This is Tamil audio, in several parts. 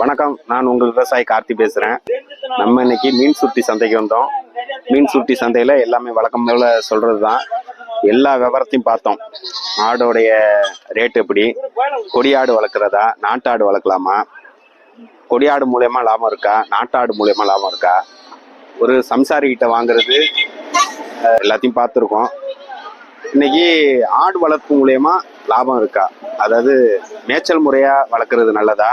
வணக்கம். நான் உங்கள் விவசாயி கார்த்தி பேசுகிறேன் நம்ம இன்னைக்கு மீன் சுட்டி சந்தைக்கு வந்தோம். மீன் சுட்டி சந்தையில் எல்லாமே வழக்கம் போல் சொல்கிறது தான் எல்லா விவரத்தையும் பார்த்தோம். ஆடோடைய ரேட் எப்படி? கொடியாடு வளர்க்குறதா? நாட்டாடு வளர்க்கலாமா? கொடியாடு மூலயமா லாபம் இருக்கா? நாட்டாடு மூலயமா லாபம் இருக்கா? ஒரு சம்சாரிக்கிட்ட வாங்குறது எல்லாத்தையும் பார்த்துருக்கோம். இன்னைக்கு ஆடு வளர்ப்பு மூலயமா லாபம் இருக்கா? அதாவது மேய்ச்சல் முறையாக வளர்க்குறது நல்லதா?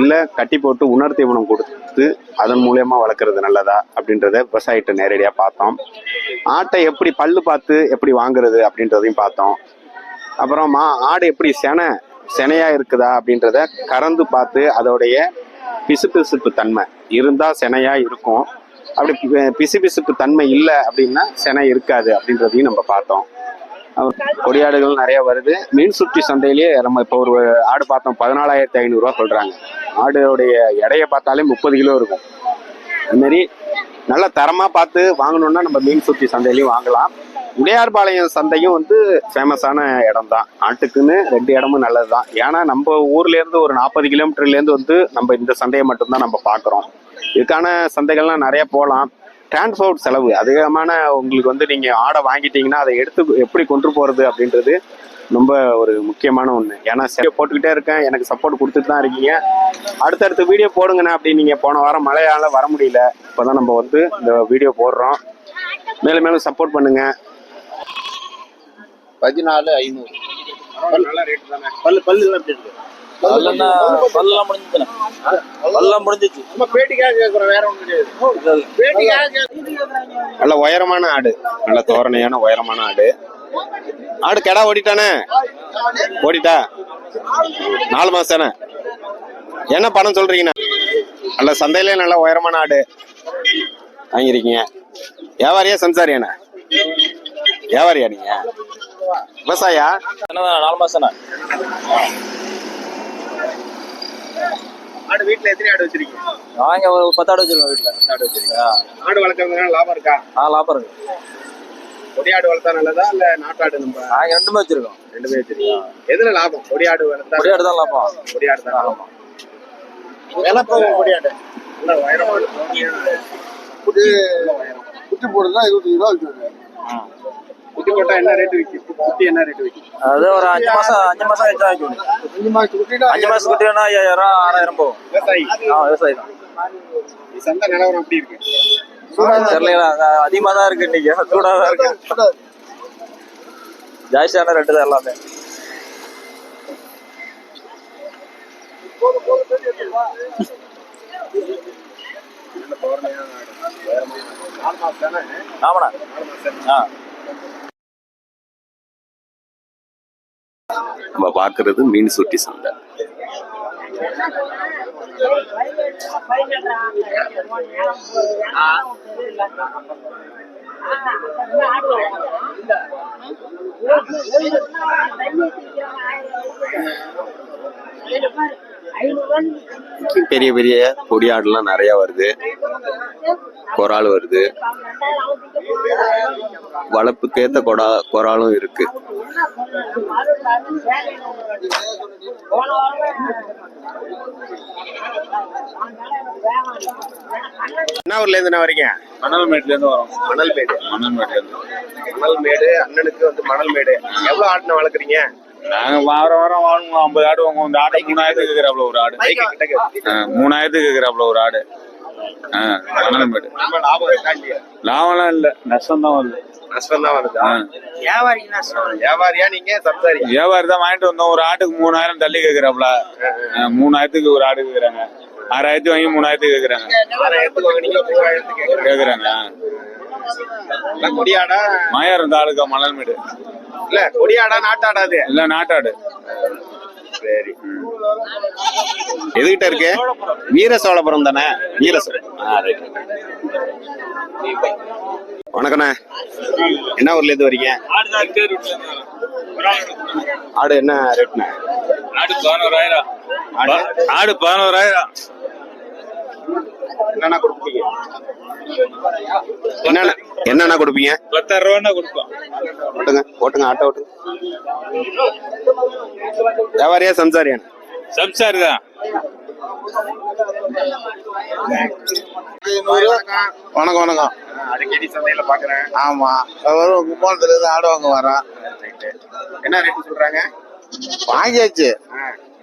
இல்லை கட்டி போட்டு உணர்த்தீவனம் கொடுத்து அதன் மூலயமா வளர்க்குறது நல்லதா? அப்படின்றத விவசாயிகிட்ட நேரடியாக பார்த்தோம். ஆட்டை எப்படி பல்லு பார்த்து எப்படி வாங்குறது அப்படின்றதையும் பார்த்தோம். அப்புறம் மா ஆடு எப்படி செனை செனையாக இருக்குதா அப்படின்றத கறந்து பார்த்து அதோடைய பிசுபிசுப்பு தன்மை. இருந்தால் செனையாக இருக்கும். அப்படி பிசு பிசுபிசுப்பு தன்மை இல்லை அப்படின்னா செனை இருக்காது அப்படின்றதையும் நம்ம பார்த்தோம். கொடியாடுகள் நிறைய வருது. மீன் சுற்றி சந்தையிலேயே நம்ம இப்போ ஒரு ஆடு பார்த்தோம் பதினாலாயிரத்தி ஐநூறுரூவா சொல்கிறாங்க ஆடுடைய எடையை பார்த்தாலே முப்பது கிலோ இருக்கும். அதுமாரி நல்ல தரமாக பார்த்து வாங்கணும்னா நம்ம மீன் சுற்றி சந்தையிலையும் வாங்கலாம். உடையார்பாளையம் சந்தையும் வந்து ஃபேமஸான இடம் தான் ஆட்டுக்குன்னு ரெண்டு இடமும் நல்லது தான் ஏன்னா நம்ம ஊர்லேருந்து ஒரு நாற்பது கிலோமீட்டர்லேருந்து வந்து நம்ம இந்த சந்தையை மட்டும்தான் நம்ம பார்க்குறோம். இதுக்கான சந்தைகள்லாம் நிறைய போகலாம். டிரான்ஸ்போர்ட் செலவு. அதிகமான உங்களுக்கு வந்து நீங்கள் ஆடை வாங்கிட்டீங்கன்னா அதை எடுத்து எப்படி கொண்டு போகிறது அப்படின்றது ரொம்ப ஒரு முக்கியமான ஒன்று ஏன்னா சரி போட்டுக்கிட்டே இருக்கேன். எனக்கு சப்போர்ட் கொடுத்துட்டு தான் இருக்கீங்க. அடுத்தடுத்த வீடியோ போடுங்கண்ணே அப்படின்னு நீங்கள் போன வாரம் மழையால் வர முடியல. இப்போ தான் நம்ம வந்து இந்த வீடியோ போடுறோம். மேலும் மேலும் சப்போர்ட் பண்ணுங்க. பதினாலு ஐநூறு. நல்ல ரேட் தானே பல்லு பல்லு எல்லாம் எப்படி இருக்கு? பல்லெல்லாம் முடிஞ்சுச்சுண்ணே பல்லெல்லாம் முடிஞ்சிச்சு. நல்ல உயரமான ஆடு. நல்ல தோரணையான உயரமான ஆடு. ஆடு கெடா ஓடிட்டானே? ஓடிட்டா? நாலு மாசம் தானே என்ன பணம் சொல்றீங்கண்ணா? நல்ல சந்தையிலே நல்ல உயரமான ஆடு வாங்கிருக்கீங்க வியாபாரியா சம்சாரியாண்ணா? வியாபாரியா நீங்க? விவசாயா? நாலு மாசம்ண்ணே. ஆடு வீட்டுல எத்தனை ஆடு வச்சிருக்கீங்க? நாங்க ஒரு பத்தாடு வச்சிருக்கோம் வீட்டுல. ஆடு வச்சிருக்கீங்க ஆடு வளர்க்கறதுனால லாபம் இருக்கா? ஆ லாபம் இருக்கு. கொடியாடு வளர்த்தா நல்லதா இல்ல நாட்டாடு நம்ம? நாங்க ரெண்டுமே வச்சிருக்கோம். ரெண்டுமே வச்சிருக்கீங்க எதுல லாபம்? கொடியாடு வளர்த்தா கொடியாடு தான் லாபம். கொடியாடு தான் லாபம். விலை போகும் முடியாது நல்ல ஆடு. குட்டி குட்டி போடுறதுனா இருபத்தஞ்சு ரூபா விற்கிறது குட்டி போட்டா என்ன ரேட் விற்கும் குட்டி என்ன ரேட் விற்கும் அது ஒரு அஞ்சு மாசம் அஞ்சு மாசம் வச்சா வைக்கணும் அஞ்சு மாசம் குட்டினா அஞ்சு மாசம் குட்டினா ஐயாயிரம் ஆறாயிரம் போகும். விவசாயி? ஆ விவசாயி தான். இந்த சந்தை நிலவரம் எப்படி இருக்கு? தெரியல அதிகமா தான் இருக்கு இன்னைக்கு. சூடா தான் இருக்கு. ஜாஸ்தியான ரெண்டு தான் எல்லாமே. ஆமாண்ணா. ஆ. நம்ம பார்க்கறது மீன் சுட்டி சந்தை. பெரிய பெரிய கொடியாடுலாம் நிறைய வருது. கொரால் வருது. வளர்ப்புக்கேத்த கொடா கொராலும் இருக்கு. என்ன ஊர்ல இருந்து என்ன வரீங்க? மணல்மேட்ல இருந்து வரோம். மணல்மேடு. மணல்மேட்ல இருந்து மணல்மேடு அண்ணனுக்கு வந்து மணல்மேடு. எவ்வளவு ஆடுன வளர்க்குறீங்க? நாங்க வாரம் வாரம் வாங்குவோம். ஐம்பது ஆடு வாங்குவோம். இந்த ஆடு மூணாயிரத்துக்கு கேக்குறாப்ல ஒரு ஆடு. மூணாயிரத்துக்கு கேக்குறாப்ல ஒரு ஆடு. லாபம் லாபம்லாம் இல்ல. நஷ்டம் தான் வருது? நஷ்டம் தான் வருதா. வியாபாரியா நீங்க? சம்சாரி வியாபாரி தான் வாங்கிட்டு வந்தோம். ஒரு ஆட்டுக்கு மூணாயிரம் தள்ளி கேக்குறாப்ல மூணாயிரத்துக்கு ஒரு ஆடு கேக்குறாங்க. ஆறாயிரத்துக்கு வாங்கி மூணாயிரத்துக்கு கேக்குறாங்க. கேக்குறாங்க. கொடியாடா. இந்த ஆளுக்கா மணல்மேடு இல்ல கொடியாடா நாட்டாடாது. இல்ல நாட்டாடு. சரி. எதுகிட்ட இருக்கு? வீர சோழபுரம் தானே? வீர வணக்கண்ணே. என்ன ஊர்ல இருந்து வரீங்க? ஆடு என்ன ரேட்ண்ணே ஆடு பதினோராயிரம் ஆடு? ஆடு பதினோராயிரம் என்னென்ன கொடுப்பீங்க? என்னென்ன என்னென்ன கொடுப்பீங்க? பத்தாயிரம் ரூபா கொடுப்போம். ஓட்டுங்க ஓட்டுங்க ஆட்டோ ஓட்டுங்க. வியாபாரியா சம்சாரியா சம்சாரி தான். வணக்கம் வணக்கம். அடிக்கடி சந்தையில பாக்குறேன் ஆமா வரும் கும்பகோணத்துல இருந்து ஆடுவாங்க வரேன் என்ன ரேட் சொல்றாங்க? வாங்கியாச்சு.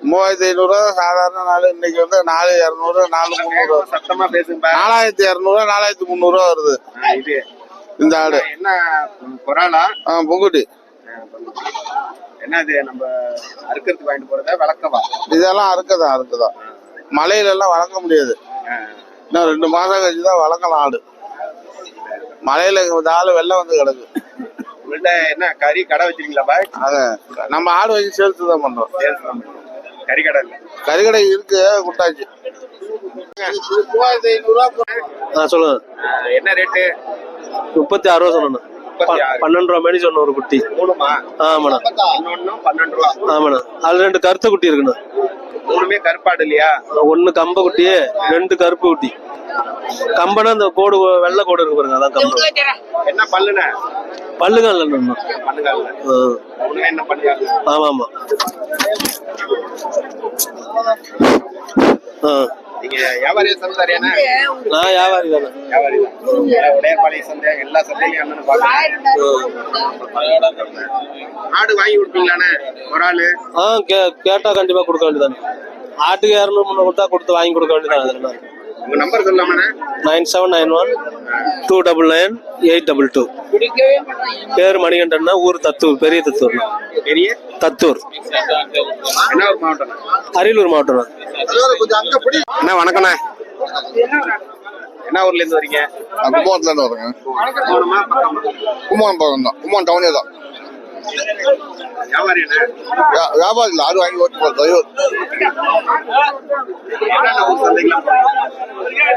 மூவாயிரத்தி ஐநூறு சாதாரண நாள். இன்னைக்கு வந்து நாலு இரநூறு நாலு முந்நூறு சத்தமா பேசுங்க நாலாயிரத்தி இரநூறு நாலாயிரத்தி முந்நூறு ரூபா வருது. இது. இந்த ஆடு. என்ன குராலா? ஆ பொங்குட்டி. என்ன இது நம்ம அறுக்கிறதுக்கு வாங்கிட்டு போறதா விளக்கவா இதெல்லாம் அறுக்கதா அறுக்கதா மலையில எல்லாம் வளர்க்க முடியாது. இன்னும் ரெண்டு மாசம் கழிச்சு தான் வளர்க்கலாம் ஆடு. மலையில ஆளு வெள்ளம் வந்து கிடக்கு. என்ன கறி கடை வச்சிருக்கீங்களா பாய்? நம்ம ஆடு வச்சு சேல்ஸ் தான் பண்றோம். கறி கடை இல்ல கறிக்கடை இருக்கு குட்டாச்சு மூவாயிரத்தி ஐநூறு ரூபா ஆ சொல்லுங்க. என்ன ரேட்டு? முப்பத்தி ஆறு ரூபா ஆறு. பன்னெண்டு ரூபா மேடி சொன்ன ஒரு குட்டி. ஆமாண்ணா. ஆமாண்ணா. அதுல ரெண்டு கருத்த குட்டி இருக்குண்ணா. மூணுமே கருப்பாடு இல்லையா? ஒண்ணு கம்ப குட்டி ரெண்டு கருப்பு குட்டி. கம்பனா அந்த கோடு வெள்ளை கோடு இருக்கு பாருங்க அதான் கம்பம் என்ன பல்லுன என்ன பண்ணுங்க ஆமா ஆமா ஆ. நீங்க வியாபாரியா சந்தாரியான நான் வியாபாரி தானே. வியாபாரி தான். உடையப்பாளைய சந்தை எல்லா சந்தையிலையும் அண்ணன் பாக்குறேன் ஆடு வாங்கி கொடுப்பீங்களாண்ணே? ஒரு ஆளு? ஆ கே கேட்டா கண்டிப்பா கொடுக்க வேண்டியதானே ஆட்டுக்கு இரநூறு முன்னூறு கொடுத்தா கொடுத்து வாங்கி கொடுக்க வேண்டியதானே உங்க number சொல்லாமண்ணே. Nine seven nine one two double nine eight double two. பேர் மணிகண்டன்னா ஊர் தத்தூர் பெரிய தத்தூர் பெரிய? தத்தூர். அரியலூர் மாவட்டம் அண்ணா வணக்கண்ணே என்ன ஊர்ல இருந்து வரீங்க? கும்பகோணத்துல இருந்து வருங்க. கும்பகோணம்? பக்கம். தான். கும்பகோணம் டவுனே தான். வியாபாரி என்ன? வியா- வியாபாரம் இல்லை ஆடு வாங்கி ஓட்டு சந்தைக்கெல்லாம்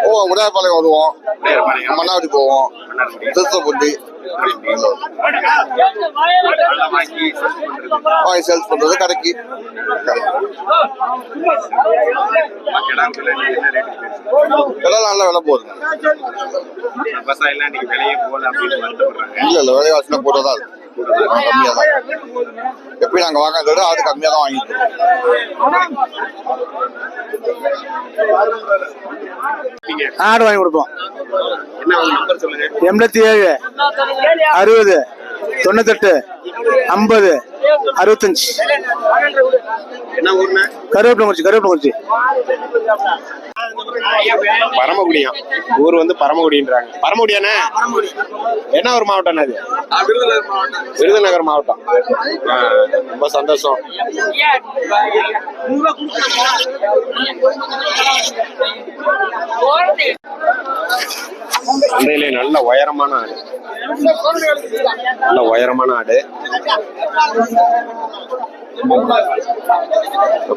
ஓ உடையார்பாளையம் வருவோம். மன்னாடி போவோம். திருத்தப்பட்டி வாங்கி சேல்ஸ் பண்றது கடைக்கு? எல்லாம் நல்ல விலை வருத்தப்படுறாங்க. இல்ல இல்ல விலைவாசினா தான் இருக்கு கம்மியா தான் எப்படி நாங்க வாங்குறத விட ஆடு கம்மியா தான் வாங்கிட்டு ஆடு வாங்கி கொடுப்போம். எண்பத்தி ஏழு அறுபது தொண்ணூத்தெட்டு. ஐம்பது அறுபத்தஞ்சு. கருவேப்பிலங்குறிச்சி கருவேப்பிலங்குறிச்சி பரமக்குடியா ஊர் வந்து பரமக்குடின்றாங்க பரமக்குடியானே என்ன ஒரு மாவட்டம் அது? விருதுநகர் மாவட்டம். ரொம்ப சந்தோஷம். சந்தையிலே நல்ல உயரமான ஆடு. நல்ல உயரமான ஆடு.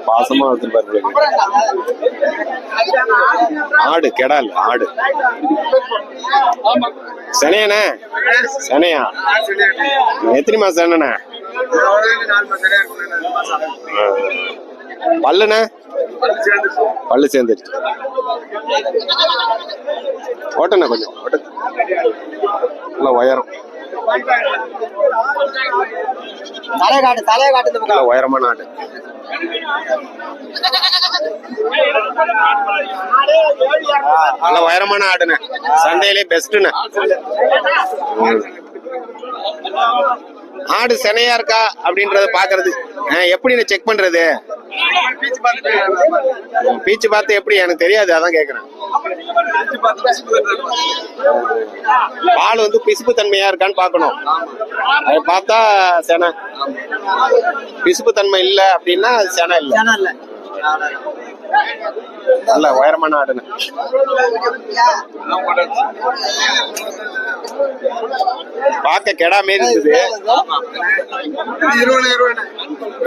பாசமா வச்சிருப்பாரு ஆடு கெடால் ஆடு. சனையாண்ணே சனையா? எத்தனை மாசம் என்னண்ணே பல்லுண்ணே? பல்லு சேர்ந்துருச்சு. ஓட்டண்ணே கொஞ்சம். ஓட்ட நல்ல உயரம். நல்ல உயரமான ஆடு நல்ல உயரமான ஆடுண்ணே சந்தையிலே பெஸ்ட்டுண்ணே ஆடு செனையா இருக்கா அப்படின்றத பாக்குறது எப்படி செக் பண்றது? பீச்சு பார்த்து எப்படி? எனக்கு தெரியாது அதான் கேக்குறேன். பால் வந்து பிசுப்பு தன்மையா இருக்கான்னு பார்க்கணும். அதை பார்த்தா செனை. பிசுப்பு தன்மை இல்ல அப்படின்னா அது செனை இல்ல. நல்ல உயரமான ஆடுன்னு பார்க்க கெடா மாரி இருக்குது.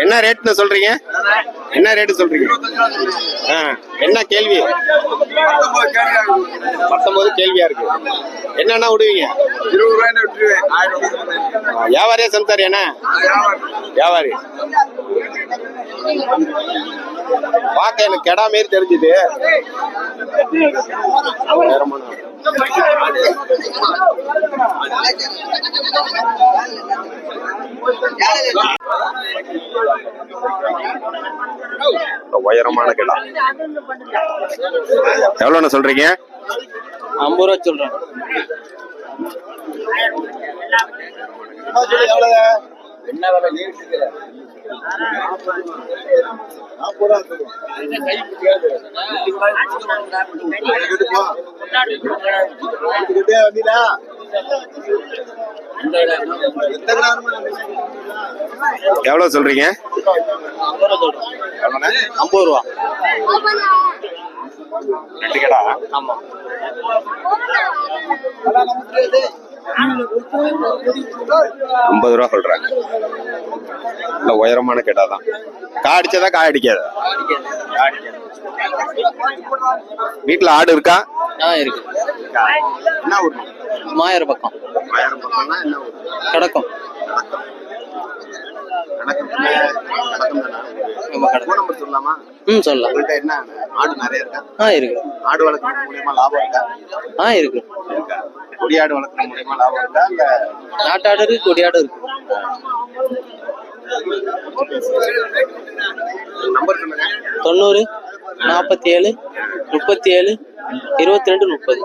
என்ன ரேட்னு சொல்றீங்க? என்ன ரேட்டு சொல்றீங்க? ஆ, என்ன கேள்வி? பத்தொன்பது கேள்வியா இருக்கு. என்னன்னா விடுவீங்க? வியாபாரியா என்ன? வியாபாரி. பார்க்க எனக்கு கெடா மாரி தெரிஞ்சுது. உயரமான கிடா. எவ்வளோண்ணா சொல்றீங்க? ஐம்பது ரூபா சொல்றேன். எவ்வளோ சொல்றீங்க? ஐம்பது ரூபா. ரெண்டு கிடா. ஆமா. ஐம்பது ரூபா சொல்றாங்க. இல்ல உயரமான கிடா தான். கா அடிச்சதா கா அடிக்காதா? வீட்டுல ஆடு இருக்கா? ஆ இருக்கு. என்ன ஊர்? மாயிரம் பக்கம் ஆயிரம் பக்கம்னா என்ன ஊர்? கிடக்கும். நம்பர் சொல்லலாமா ம் சொல்லலாம். உங்கள்கிட்ட என்ன? ஆடு நிறைய இருக்கா? ஆ இருக்கு. ஆடு வளர்க்கறது மூலியமா லாபம் இருக்கா? ஆ இருக்கு. இருக்கா? கொடியாடு வளர்க்கறது மூலியமா லாபம் இருக்கா? இல்ல நாட்டாடு இருக்கு கொடியாடு இருக்கு. நம்பர் சொல்லுங்க. தொண்ணூறு நாற்பத்தி ஏழு முப்பத்தி ஏழு இருபத்தி ரெண்டு முப்பது.